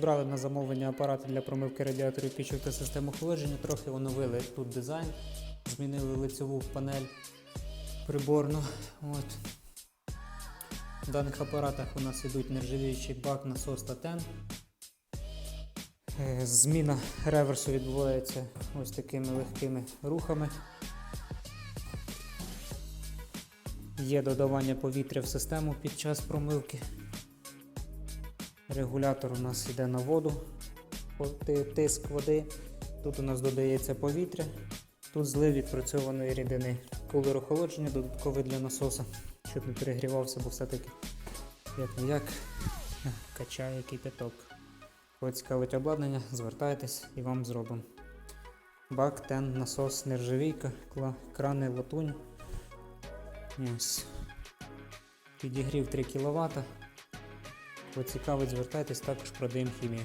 Брали на замовлення апарати для промивки радіаторів пічок та систем охолодження, трохи оновили тут дизайн, змінили лицеву панель приборну. От. В даних апаратах у нас йдуть нержавіючий бак, насос та тен. Е, Зміна реверсу відбувається ось такими легкими рухами. Є додавання повітря в систему під час промивки. Регулятор у нас йде на воду, тиск води. Тут у нас додається повітря, тут злив відпрацьованої рідини. Кулер охолодження додатковий для насоса, щоб не перегрівався, бо все-таки як не як качає кипяток. Кого цікавить обладнання, звертайтесь і вам зробимо. Бак, тен, насос, нержавійка, крани, латунь. Ось. Підігрів 3 кВт. Кого цікавить, звертайтесь, також продаємо хімію.